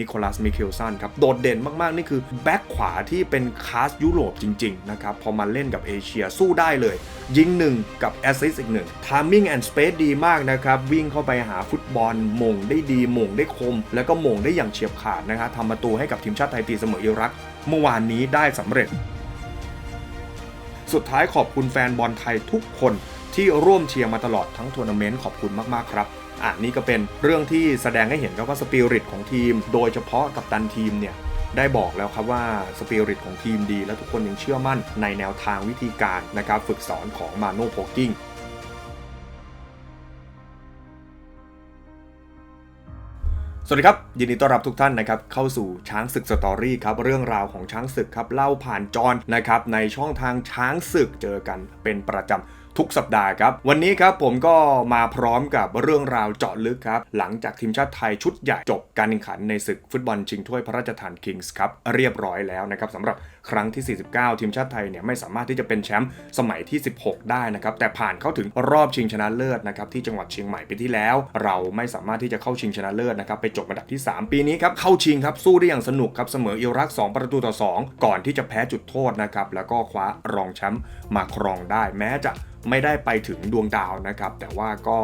นิโคลัสมิเคลสันครับโดดเด่นมากๆ นี่คือแบ็คขวาที่เป็นคลาสยุโรปจริง ๆ นะครับ พอมาเล่นกับเอเชียสู้ได้เลย ยิงหนึ่งกับแอสซิสอีกหนึ่งทามมิ่งแอนด์สเปซดีมากนะครับ วิ่งเข้าไปหาฟุตบอลมงได้ดีมงได้คม แล้วก็มงได้อย่างเฉียบขาดนะครับทำประตูให้กับทีมชาติไทยตีเสมออิรัก เมื่อวานนี้ได้สำเร็จ สุดท้ายขอบคุณแฟนบอลไทยทุกคนที่ร่วมเชียร์มาตลอดทั้งทัวร์นาเมนต์ขอบคุณมากๆครับ อะนี่ก็เป็นเรื่องที่แสดงให้เห็นครับว่าสปิริตของทีม โดยเฉพาะกับตันทีมเนี่ยได้บอกแล้วครับว่าสปิริตของทีมดี และทุกคนยังเชื่อมั่นในแนวทางวิธีการนะครับฝึกสอนของมาโน่โพกิ้งสวัสดีครับ ยินดีต้อนรับทุกท่านนะครับเข้าสู่ช้างศึกสตอรี่ครับเรื่องราวของช้างศึกครับเล่าผ่านจอนนะครับในช่องทางช้างศึกเจอกันเป็นประจำ ทุกสัปดาห์ครับ วันนี้ครับผมก็มาพร้อมกับเรื่องราวเจาะลึกครับ หลังจากทีมชาติไทยชุดใหญ่จบการแข่งขันในศึกฟุตบอลชิงถ้วยพระราชทานคิงส์ครับเรียบร้อยแล้วนะครับสำหรับครั้งที่ 49 ทีมชาติไทยเนี่ยไม่สามารถที่จะเป็นแชมป์สมัยที่ 16 ได้นะครับแต่ผ่านเข้าถึงรอบชิงชนะเลิศนะครับที่จังหวัดเชียงใหม่ปีที่แล้ว เราไม่สามารถที่จะเข้าชิงชนะเลิศนะครับไปจบอันดับที่ 3 ปีนี้ครับเข้าชิงครับสู้ได้อย่างสนุกครับเสมออิรัก 2 ประตูต่อ 2 ก่อนที่จะแพ้จุดโทษนะครับแล้วก็คว้ารองแชมป์มาครองได้แม้จะไม่ได้ไปถึงดวงดาวนะครับ แต่ว่าก็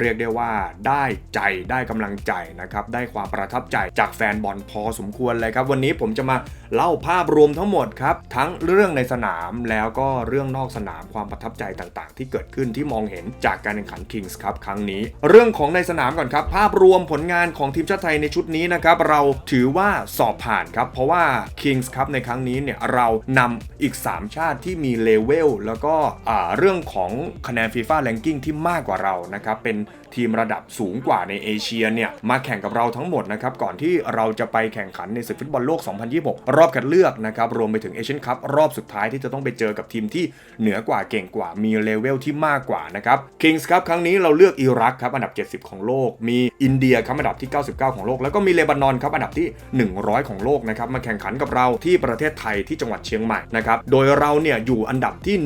เรียกได้ว่าได้ใจได้กำลังใจนะครับ ได้ความประทับใจจากแฟนบอลพอสมควรเลยครับ วันนี้ผมจะมาเล่าภาพรวมทั้งหมดครับ ทั้งเรื่องในสนามแล้วก็เรื่องนอกสนามความประทับใจต่างๆ ที่เกิดขึ้นที่มองเห็นจากการแข่งขัน Kings ครับครั้งนี้ เรื่องของในสนามก่อนครับ ภาพรวมผลงานของทีมชาติไทยในชุดนี้นะครับเราถือว่าสอบผ่านครับเพราะว่า Kings ครับในครั้งนี้เนี่ยเรานำอีก 3 ชาติที่มีเลเวลแล้วก็เรื่องของคะแนน FIFA Ranking ที่มากกว่าเรานะครับเป็นทีมระดับสูงกว่าในเอเชียเนี่ยมาแข่งกับเราทั้งหมดนะครับก่อนที่เราจะไปแข่งขันในศึกฟุตบอลโลก 2026 รอบคัดเลือกนะครับรวมไปถึงเอเชียนคัพรอบสุดท้ายที่จะต้องไปเจอกับทีมที่เหนือกว่าเก่งกว่ามีเลเวลที่มากกว่านะครับคิงส์ครับครั้งนี้เราเลือกอิรักครับอันดับ 70 ของโลก มีอินเดียครับอันดับที่ 99 ของโลก แล้วก็มีเลบานอนครับอันดับที่ 100 ของโลกนะครับมาแข่งขันกับเราที่ประเทศไทยที่จังหวัดเชียงใหม่นะครับโดยเราเนี่ยอยู่อันดับที่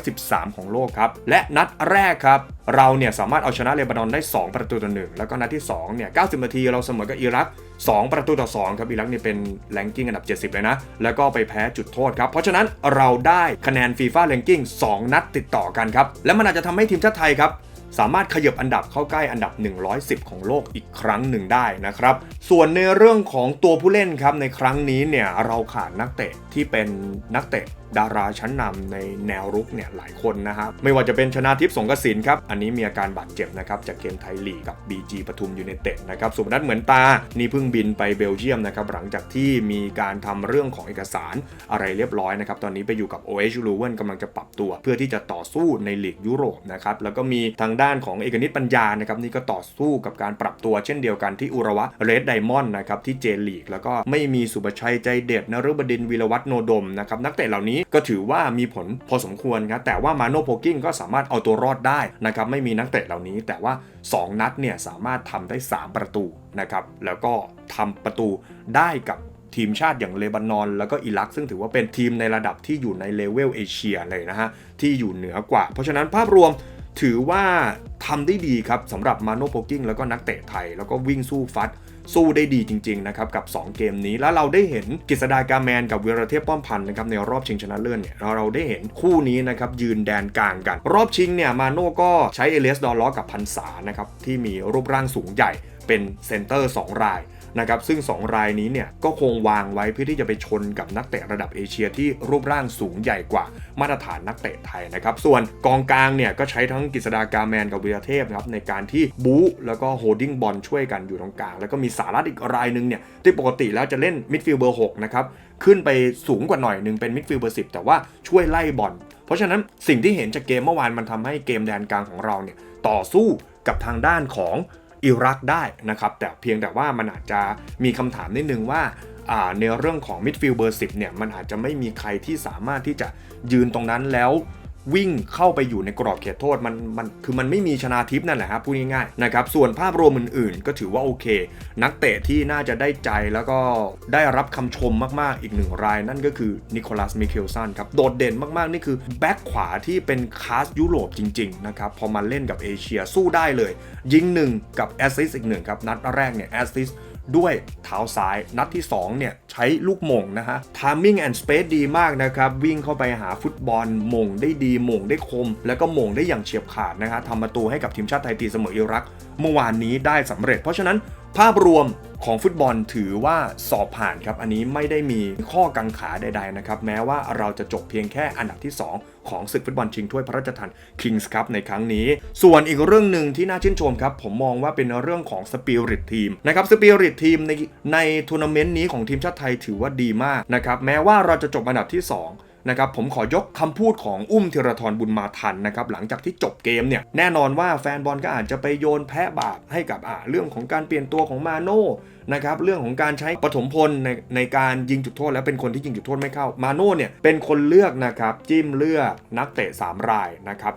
113 ของโลกครับ และนัดแรกครับ เราเนี่ยสามารถเอาชนะเลบานอนได้ 2 ประตูต่อหนึ่งแล้วก็นัดที่2เนี่ย90 นาทีเราเสมอกับอิรัก 2 ประตูต่อ 2 ครับอิรักเนี่ยเป็นแรงกิ้งอันดับ 70 เลยนะ แล้วก็ไปแพ้จุดโทษครับ เพราะฉะนั้นเราได้คะแนนฟีฟ่าแรงกิ้ง2 นัดติดต่อกันครับและมันอาจจะทำให้ทีมชาติไทยครับสามารถขยับอันดับเข้าใกล้อันดับ 110 ของโลกอีกครั้งหนึ่งได้นะครับ ส่วนในเรื่องของตัวผู้เล่นครับในครั้งนี้เนี่ยเราขาดนักเตะที่เป็นนักเตะ ดาราชั้นนำในแนวรุกเนี่ยหลายคนนะครับไม่ว่าจะเป็นชนาทิพย์สงกสินครับ อันนี้มีอาการบาดเจ็บนะครับจากเกมไทยลีกกับ BG ปทุมยูเนเต็ดนะครับสุพนัทเหมือนตา นี่เพิ่งบินไปเบลเยียมนะครับหลังจากที่มีการทำเรื่องของเอกสารอะไรเรียบร้อยนะครับตอนนี้ไปอยู่กับ OH l u w e n กำลังจะปรับตัว เพื่อที่จะต่อสู้ในลีกยุโรปนะครับแล้วก็มีทางด้านของเอกนิตปัญญานะครับนี่ก็ต่อสู้กับการปรับตัวเช่นเดียวกันที่อุระวะเรดไดมอนด์นะครับที่เจลีกแล้วก็ไม่มีสุบชัยใจเด็ดนฤบดินวีรวัฒโนดมนะครับนักเตะเหล่านี้ก็ถือว่ามีผลพอสมควรครับแต่ว่ามาโนโพกิ้งก็สามารถเอาตัวรอดได้นะครับไม่มีนักเตะเหล่านี้ แต่ว่า 2 นัดเนี่ยสามารถทำได้ 3 ประตูนะครับแล้วก็ทำประตูได้กับทีมชาติอย่างเลบานอน แล้วก็อิรัก ซึ่งถือว่าเป็นทีมในระดับที่อยู่ในเลเวลเอเชียเลยนะฮะ ที่อยู่เหนือกว่า เพราะฉะนั้นภาพรวม ถือว่าทำได้ดีครับสำหรับมาโนโพกิ้งแล้วก็นักเตะไทย แล้วก็วิ่งสู้ฟัด สู้ได้ดีจริง ๆ นะครับ กับ 2 เกมนี้แล้วเราได้เห็นกฤษดากาแมนกับเวรเทพป้อมพันธ์นะครับในรอบชิงชนะเลิศเนี่ยเราเราได้เห็นคู่นี้นะครับยืนแดนกลางกัน รอบชิงเนี่ยมาโน่ก็ใช้เอเลสดอลล้อกับพันษานะครับที่มีรูปร่างสูงใหญ่เป็นเซนเตอร์ 2 ราย นะครับซึ่ง 2 รายนี้เนี่ยก็คงวางไว้เพื่อที่จะไปชนกับนักเตะระดับเอเชียที่รูปร่างสูงใหญ่กว่ามาตรฐานนักเตะไทยนะครับส่วนกองกลางเนี่ยก็ใช้ทั้งกฤษดากาแมนกับวีรเทพนะครับในการที่บู๊แล้วก็โฮดดิ้งบอลช่วยกันอยู่ตรงกลาง แล้วก็มีสารัตอีกรายหนึ่งเนี่ยที่ปกติแล้วจะเล่นมิดฟิลด์เบอร์6นะครับขึ้นไปสูงกว่าหน่อยหนึ่งเป็นมิดฟิลด์เบอร์10แต่ว่าช่วยไล่บอลเพราะฉะนั้นสิ่งที่เห็นจากเกมเมื่อวานมันทำให้เกมแดนกลางของเราเนี่ยต่อสู้กับทางด้านของ อิรักได้นะครับแต่เพียงแต่ว่ามันอาจจะมีคำถามนิดนึงว่าในเรื่องของมิดฟิลด์เบอร์10เนี่ยมันอาจจะไม่มีใครที่สามารถที่จะยืนตรงนั้นแล้ว วิ่งเข้าไปอยู่ในกรอบเขตโทษมันมันคือมันไม่มีชนาทิพนั่นแหละครับพูดง่ายๆนะครับส่วนภาพรวมอื่นๆ ก็ถือว่าโอเค นักเตะที่น่าจะได้ใจแล้วก็ได้รับคำชมมากๆอีกหนึ่งราย นั่นก็คือนิโคลัสมิเคลสันครับโดดเด่นมากๆ นี่คือแบ็คขวาที่เป็นคลาสยุโรปจริงๆนะครับพอมาเล่นกับเอเชียสู้ได้เลย ยิงหนึ่งกับแอสซิสอีกหนึ่งครับนัดแรกเนี่ยแอสซิส ด้วยเท้าซ้ายนัดที่2เนี่ยใช้ลูกมงนะฮะ timing and space ดีมากนะครับ วิ่งเข้าไปหาฟุตบอลมงได้ดีมงได้คม แล้วก็มงได้อย่างเฉียบขาดนะฮะทำประตูให้กับทีมชาติไทยตีเสมออิรัก เมื่อวานนี้ได้สำเร็จ เพราะฉะนั้นภาพรวมของฟุตบอลถือว่าสอบผ่านครับ อันนี้ไม่ได้มีข้อกังขาใดๆนะครับ แม้ว่าเราจะจบเพียงแค่อันดับที่ 2 ของศึกฟุตบอลชิงถ้วยพระราชทาน Kings Cup ในครั้งนี้ ส่วนอีกเรื่องหนึ่งที่น่าชื่นชมครับ ผมมองว่าเป็นเรื่องของสปิริตทีมนะครับสปิริตทีมในในทัวร์นาเมนต์นี้ของทีมชาติไทยถือว่าดีมากนะครับแม้ว่าเราจะจบอันดับที่ 2นะครับผมขอยกคำพูดของอุ้มธีรทรบุญมาทันนะครับหลังจากที่จบเกมเนี่ยแน่นอนว่าแฟนบอลก็อาจจะไปโยนแพะบาปให้กับอ่าเรื่องของการเปลี่ยนตัวของมาโน่นะครับเรื่องของการใช้ปฐมพลในในการยิงจุดโทษ แล้วเป็นคนที่ยิงจุดโทษไม่เข้ามาโน่เนี่ยเป็นคนเลือกนะครับจิ้มเลือกนักเตะ 3 รายนะครับ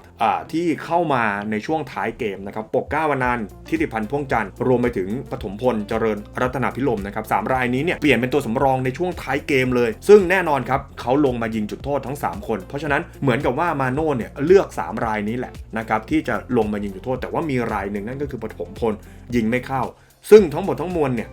ที่เข้ามาในช่วงท้ายเกมนะครับปกก้าวนันท์ทิติพันธ์พ่วงจันทร์รวมไปถึงปฐมพลเจริญรัตนาพิลมนะครับสามรายนี้เนี่ยเปลี่ยนเป็นตัวสำรองในช่วงท้ายเกมเลย ซึ่งแน่นอนครับเขาลงมายิงจุดโทษทั้ง 3 คน เพราะฉะนั้นเหมือนกับว่ามาโน่เนี่ยเลือก 3 รายนี้แหละนะครับที่จะลงมายิงจุดโทษ แต่ว่ามีรายหนึ่งนั่นก็คือปฐมพลยิงไม่เข้า ซึ่งทั้งหมดทั้งมวลเนี่ย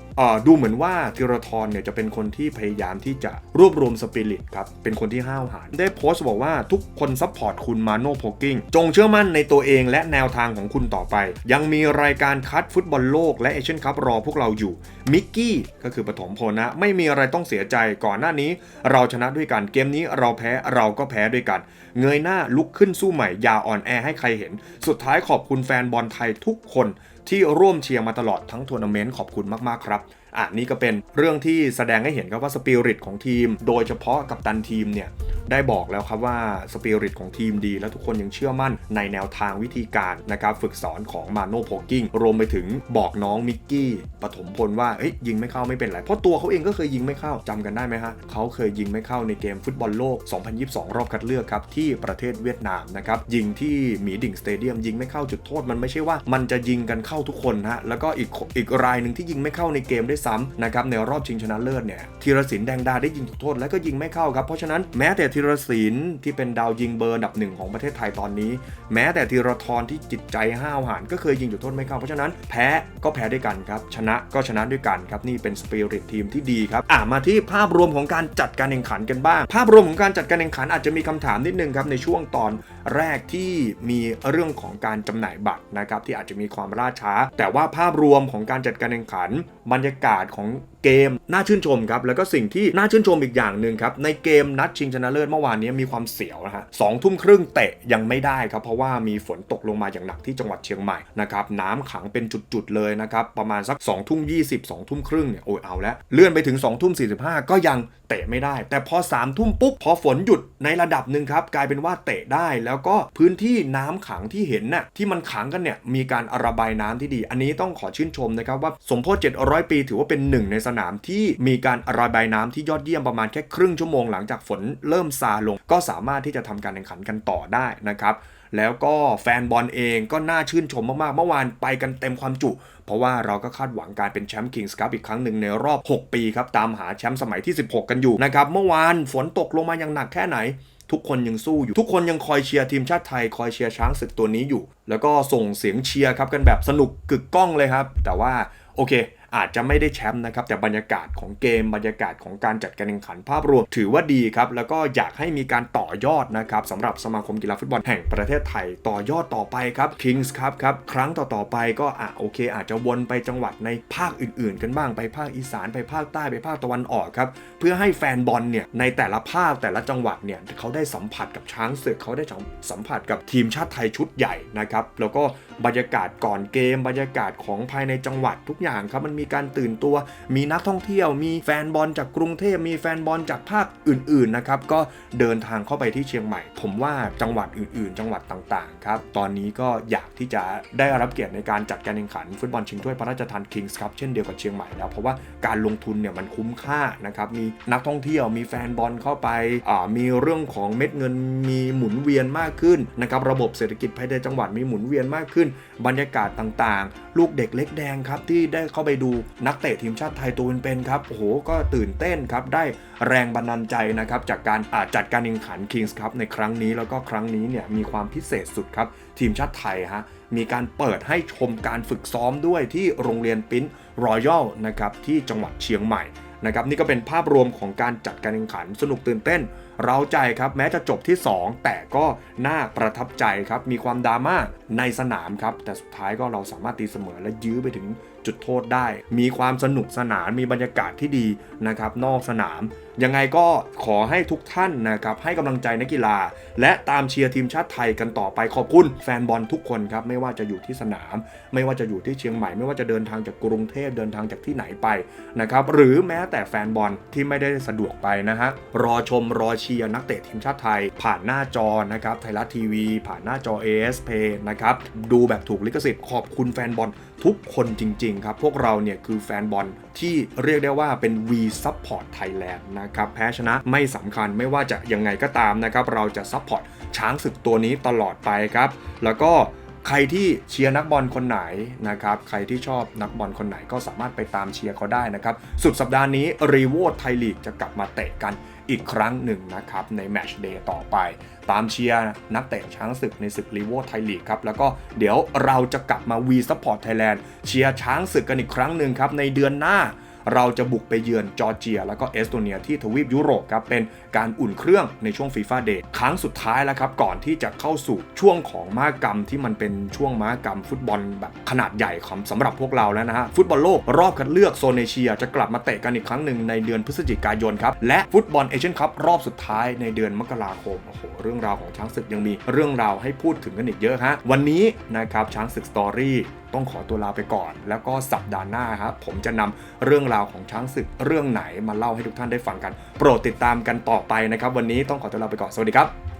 ดูเหมือนว่าธีรทรเนี่ยจะเป็นคนที่พยายามที่จะรวบรวมสปิริตครับ เป็นคนที่ห้าวหาญได้โพสต์บอกว่าทุกคนซัพพอร์ตคุณมาโน่โพกิ้งจงเชื่อมั่นในตัวเองและแนวทางของคุณต่อไป ยังมีรายการคัดฟุตบอลโลกและเอเชียนคัพรอพวกเราอยู่ มิกกี้ก็คือปฐมพลนะ ไม่มีอะไรต้องเสียใจก่อนหน้านี้ เราชนะด้วยกันเกมนี้เราแพ้เราก็แพ้ด้วยกัน เงยหน้าลุกขึ้นสู้ใหม่อย่าอ่อนแอให้ใครเห็น สุดท้ายขอบคุณแฟนบอลไทยทุกคน ที่ร่วมเชียร์มาตลอดทั้งทัวร์นาเมนต์ขอบคุณมากๆครับ อะนี่ก็เป็นเรื่องที่แสดงให้เห็นครับว่าสปิริตของทีม โดยเฉพาะกับตันทีมเนี่ยได้บอกแล้วครับว่าสปิริตของทีมดี และทุกคนยังเชื่อมั่นในแนวทางวิธีการนะครับฝึกสอนของมาโน่โพกิ้งรวมไปถึงบอกน้องมิกกี้ปฐมพลว่าเอ้ยยิงไม่เข้าไม่เป็นไร เพราะตัวเขาเองก็เคยยิงไม่เข้าจำกันได้ไหมฮะเขาเคยยิงไม่เข้าในเกมฟุตบอลโลก 2022 รอบคัดเลือกครับที่ประเทศเวียดนามนะครับยิงที่หมีดิ่งสเตเดียมยิงไม่เข้าจุดโทษมันไม่ใช่ว่า มันจะยิงกันเข้าทุกคนฮะแล้วก็อีกอีกรายหนึ่งที่ยิงไม่เข้าในเกมได้ซ้ำนะครับในรอบชิงชนะเลิศเนี่ยธีรศิลป์แดงดาได้ยิงจุดโทษแล้วก็ยิงไม่เข้าครับ เพราะฉะนั้นแม้แต่ธีรศิลป์ที่เป็นดาวยิงเบอร์ดับหนึ่งของประเทศไทยตอนนี้ แม้แต่ธีรทรที่จิตใจห้าวหาญก็เคยยิงจุดโทษไม่เข้า เพราะฉะนั้นแพ้ก็แพ้ด้วยกันครับชนะก็ชนะด้วยกันครับนี่เป็นสปิริตทีมที่ดีครับอะมาที่ภาพรวมของการจัดการแข่งขันกันบ้าง ภาพรวมของการจัดการแข่งขันอาจจะมีคำถามนิดนึงครับในช่วงตอนแรกที่มีเรื่องของการจำหน่ายบัตรนะครับที่อาจจะมีความล่าช้า แต่ว่าภาพรวมของการจัดการแข่งขันบรรยากาศของ เกมน่าชื่นชมครับแล้วก็สิ่งที่น่าชื่นชมอีกอย่างหนึ่งครับในเกมนัดชิงชนะเลิศเมื่อวานนี้มีความเสียวนะฮะสองทุ่มครึ่งเตะยังไม่ได้ครับเพราะว่ามีฝนตกลงมาอย่างหนักที่จังหวัดเชียงใหม่นะครับน้ำขังเป็นจุดๆเลยนะครับประมาณสัก2องทุ่มยี่สิบสองทุ่มครึ่งเนี่ยโอ้ยเอาแล้วเลื่อนไปถึง2องทุ่มสีก็ยังเตะไม่ได้ แต่พอ3ามทุ่มปุ๊บพอฝนหยุดในระดับหนึ่งครับกลายเป็นว่าเตะได้แล้วก็พื้นที่น้ำขังที่เห็นน่ะที่มันขังกันเนี่ยมีการระบายน้ำที่ดี อันนี้ต้องขอชื่นชมนะครับว่าสมโพธิ700 ปีถือว่าเป็นหนึ่งในสนามที่มีการระบายน้ำที่ยอดเยี่ยมประมาณแค่ครึ่งชั่วโมงหลังจากฝนเริ่มซาลง ก็สามารถที่จะทำการแข่งขันกันต่อได้นะครับแล้วก็แฟนบอลเองก็น่าชื่นชมมากๆ เมื่อวานไปกันเต็มความจุ เพราะว่าเราก็คาดหวังการเป็นแชมป์คิงส์คัพอีกครั้งหนึ่งในรอบ 6 ปีครับ ตามหาแชมป์สมัยที่ 16 กันอยู่นะครับ เมื่อวานฝนตกลงมาอย่างหนักแค่ไหน ทุกคนยังสู้อยู่ ทุกคนยังคอยเชียร์ทีมชาติไทย คอยเชียร์ช้างศึกตัวนี้อยู่ แล้วก็ส่งเสียงเชียร์ครับกันแบบสนุกกึกก้องเลยครับ แต่ว่าโอเค อาจจะไม่ได้แชมป์นะครับ แต่บรรยากาศของเกมบรรยากาศของการจัดการแข่งขันภาพรวม ถือว่าดีครับ แล้วก็อยากให้มีการต่อยอดนะครับสำหรับสมาคมกีฬาฟุตบอลแห่งประเทศไทยต่อยอดต่อไปครับ Kings ครับครับครั้งต่อๆไปก็อะโอเค อาจจะวนไปจังหวัดในภาคอื่น ๆ กันบ้างไปภาคอีสานไปภาคใต้ไปภาคตะวันออกครับเพื่อให้แฟนบอลเนี่ยในแต่ละภาคแต่ละจังหวัดเนี่ยเขาได้สัมผัสกับช้างศึกเขาได้สัมผัสกับทีมชาติไทยชุดใหญ่นะครับแล้วก็บรรยากาศก่อนเกม บรรยากาศของภายในจังหวัดทุกอย่างครับมันมีีการตื่นตัว มีนักท่องเที่ยว มีแฟนบอลจากกรุงเทพมีแฟนบอลจากภาคอื่นๆนะครับก็เดินทางเข้าไปที่เชียงใหม่ ผมว่าจังหวัดอื่นๆ จังหวัดต่างๆครับตอนนี้ก็อยากที่จะได้รับเกียรติในการจัดการแข่งขันฟุตบอลชิงถ้วยพระราชทานคิงส์ครับเช่นเดียวกับเชียงใหม่แล้วเพราะว่าการลงทุนเนี่ยมันคุ้มค่านะครับมีนักท่องเที่ยวมีแฟนบอลเข้าไปมีเรื่องของเม็ดเงินมีหมุนเวียนมากขึ้นนะครับระบบเศรษฐกิจภายในจังหวัดมีหมุนเวียนมากขึ้น บรรยากาศต่างๆ ลูกเด็กเล็กแดงครับที่ได้เข้าไปดูนักเตะทีมชาติไทยตัวเป็นๆครับโอ้โหก็ตื่นเต้นครับได้แรงบันดาลใจนะครับจากการอาจัดการแข่งขัน Kings ครับในครั้งนี้แล้วก็ครั้งนี้เนี่ยมีความพิเศษสุดครับทีมชาติไทยฮะมีการเปิดให้ชมการฝึกซ้อมด้วยที่โรงเรียนปิ้นรอยัลนะครับที่จังหวัดเชียงใหม่นะครับนี่ก็เป็นภาพรวมของการจัดการแข่งขันสนุกตื่นเต้น เราใจครับแม้จะจบที่ 2 แต่ก็น่าประทับใจครับมีความดราม่าในสนามครับแต่สุดท้ายก็เราสามารถตีเสมอและยื้อไปถึง จุดโทษได้ มีความสนุกสนานมีบรรยากาศที่ดีนะครับนอกสนาม ยังไงก็ขอให้ทุกท่านนะครับให้กำลังใจนักกีฬา และตามเชียร์ทีมชาติไทยกันต่อไปขอบคุณแฟนบอลทุกคนครับไม่ว่าจะอยู่ที่สนาม ไม่ว่าจะอยู่ที่เชียงใหม่ ไม่ว่าจะเดินทางจากกรุงเทพเดินทางจากที่ไหนไปนะครับหรือแม้แต่แฟนบอลที่ไม่ได้สะดวกไปนะฮะรอชมรอเชียร์นักเตะทีมชาติไทย ผ่านหน้าจอนะครับไทยรัฐทีวี ผ่านหน้าจอ AS Play นะครับดูแบบถูกลิขสิทธิ์ขอบคุณแฟนบอล ทุกคนจริง ๆ ครับ พวกเราเนี่ยคือแฟนบอลที่เรียกได้ว่าเป็น V Support Thailand นะครับ แพ้ชนะไม่สำคัญไม่ว่าจะยังไงก็ตามนะครับ เราจะซัพพอร์ตช้างศึกตัวนี้ตลอดไปครับ แล้วก็ใครที่เชียร์นักบอลคนไหนนะครับ ใครที่ชอบนักบอลคนไหนก็สามารถไปตามเชียร์เขาได้นะครับ สุดสัปดาห์นี้รีโวไทยลีกจะกลับมาเตะกัน อีกครั้งหนึ่งนะครับในแมชเดย์ต่อไป ตามเชียร์นักเตะช้างศึกในศึกลีโวไทยลีกครับ แล้วก็เดี๋ยวเราจะกลับมา V Support Thailand เชียร์ช้างศึกกันอีกครั้งหนึ่งครับในเดือนหน้า เราจะบุกไปเยือนจอร์เจีย แล้วก็เอสโตเนียที่ทวีปยุโรปครับเป็นการอุ่นเครื่องในช่วงฟีฟ่าเดย์ครั้งสุดท้ายแล้วครับก่อนที่จะเข้าสู่ช่วงของมากรรมที่มันเป็นช่วงมากรรมฟุตบอลแบบขนาดใหญ่ของสำหรับพวกเราแล้วนะฮะฟุตบอลโลกรอบคัดเลือกโซนเอเชียจะกลับมาเตะกันอีกครั้งหนึ่งในเดือนพฤศจิกายนครับและฟุตบอลเอเชียนคัพรอบสุดท้ายในเดือนมกราคมโอ้โหเรื่องราวของช้างศึกยังมีเรื่องราวให้พูดถึงกันอีกเยอะฮะวันนี้นะครับช้างศึกสตอรี่ ต้องขอตัวลาไปก่อน แล้วก็สัปดาห์หน้าครับผมจะนำเรื่องราวของช้างศึกเรื่องไหนมาเล่าให้ทุกท่านได้ฟังกัน โปรดติดตามกันต่อไปนะครับ วันนี้ต้องขอตัวลาไปก่อนสวัสดีครับ